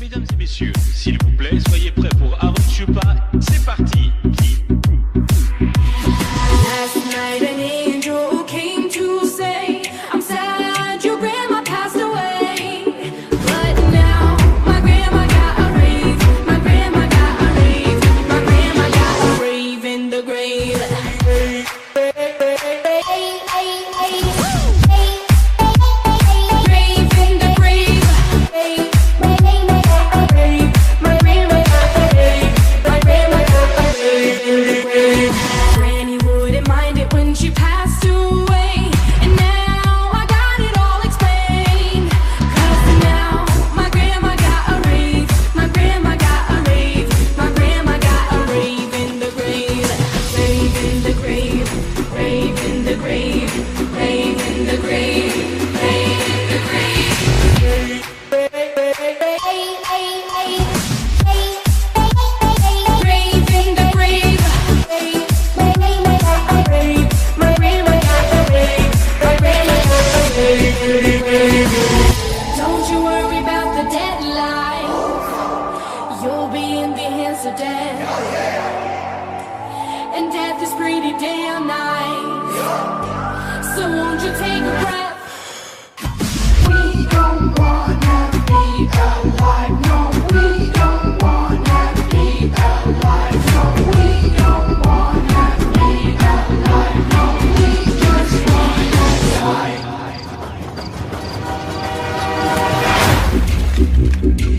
Mesdames et messieurs, s'il vous plaît, soyez prêts pour Chupa. C'est parti. Last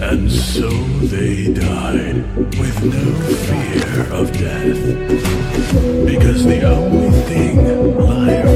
And so they died with no fear of death. Because the only thing life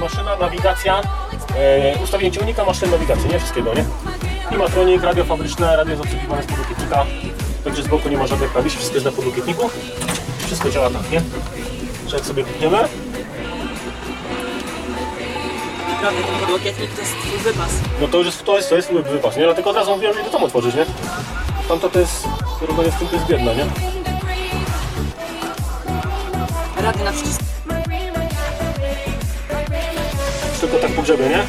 Maszyna, nawigacja, e, ustawienie ciągnika, maszyny, nawigacji, nie wszystkiego, nie? Klimatronik, radio fabryczne, radio jest obsługiwane z podłokietnika, także z boku nie ma żadnych klawiszy, wszystko jest na podłokietniku. Wszystko działa tak, nie? Że jak sobie klikniemy, Prawie ten podłokietnik to jest twój wypas. no to już jest, to jest, to jest wypas, nie? Dlatego od razu mówiłem, że idę tam otworzyć, nie? Tamto to jest, porównanie z tym to jest biedne, nie? Radio na przycisk. Tak po grzebie, nie?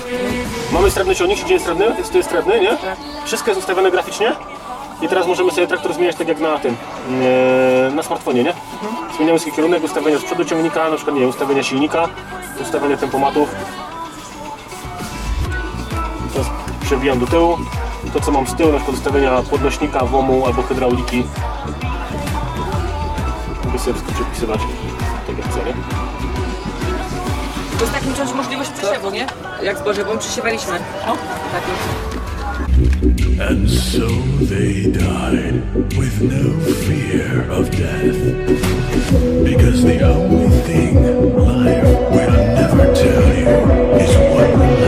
Mamy srebrny gdzie jest srebrny? Jest, to jest srebrny, nie? Wszystko jest ustawione graficznie. I teraz możemy sobie traktor zmieniać tak jak na tym, e, na smartfonie, nie? Zmieniamy sobie kierunek, ustawienia z przodu ciągnika, na przykład nie ustawienia silnika, ustawienia tempomatów. Teraz przewijam do tyłu. To co mam z tyłu, na przykład ustawienia podnośnika, włamu albo hydrauliki. Mogę sobie wszystko przepisywać, tak jak chcę, nie? To jest tak mi możliwość przesiewu, nie? Jak z Bożebą przesiewaliśmy. O, no, Tak And so they died with no fear of death. Because the only thing never tell you is what